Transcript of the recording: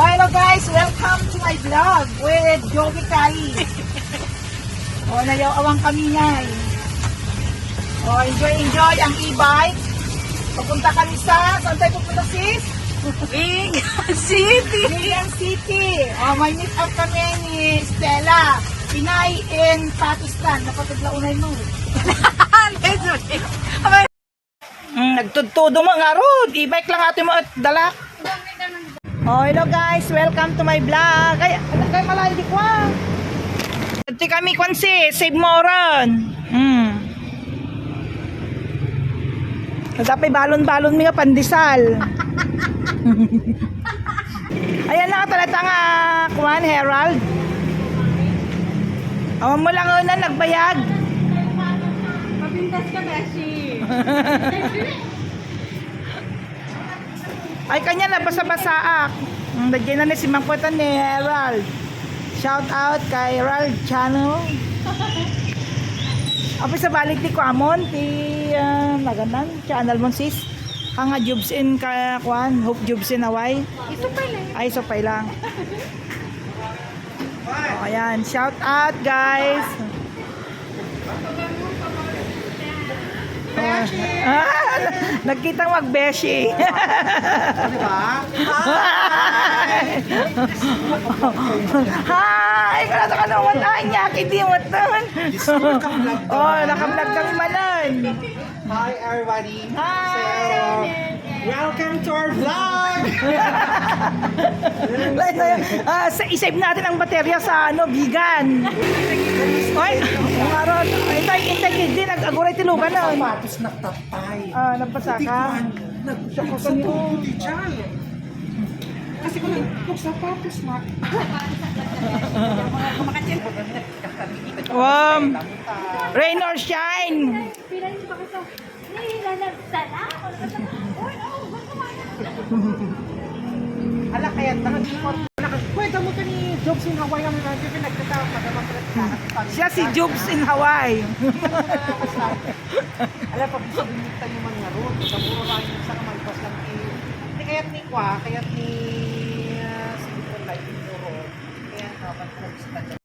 Oh, hello guys, welcome to my vlog with Jogi Kai. oh, nayawang kami niya. Oh, enjoy, enjoy ang e-bike. Papunta kami sa, saan tayo pupunta sis? Big City! Million City. Oh, may meet up kami ni Stella. Pinay in Pakistan. Napataglaunay mo. Mm, nagtudtudo mo nga rod. E-bike lang ato mo at dalak. Oh, hello guys. Welcome to my vlog. Ay, ano kayo malayo di ko ah. Ito kami kwansi. Save moron. Hmm. Dapat balon-balon mi nga pandesal. Ayan na talaga nga kuan Herald. Awan mo lang una nagbayag. Mabintas ka, Beshi. Ay kanya na basa-basaak. Mm, Nagyan na ni si Mangkutan ni Herald. Shout out kay Herald Channel. Apo sa balik ti Kwamon, ti uh, channel mo sis. Kanga jobs in ka kwan, hope jobs in Hawaii. Ito pa lang. Ay, so pay lang. Oh, ayan, shout out guys. Oh, ah, nagkitang magbeshi. Hi! Kaya sa kanuman ay niya, kiti mo ton. Oh, nakablog kami manan. Hi everybody. Hi! So, welcome to our vlog. Ah, sa isave natin ang baterya sa ano, vegan. Oy, hindi, nag-aguray tilugan na. Sapatos na tatay. Ah, nagpasa ka. Nagsiyak sa tuloy dyan. Kasi kung kung sapatos na. Wow. Rain or shine. Oh, Ala kaya tangan Jobs in Hawaii kami na Jobs nagkatawa pa hmm. Siya si Jobs in Hawaii. Alam pa sa bumita yung mga road, sa puro rayo sa kamalpas lang eh. Hindi kaya't ni Kwa, kaya't ni ah, Silicon Light yung road. Kaya dapat nagkita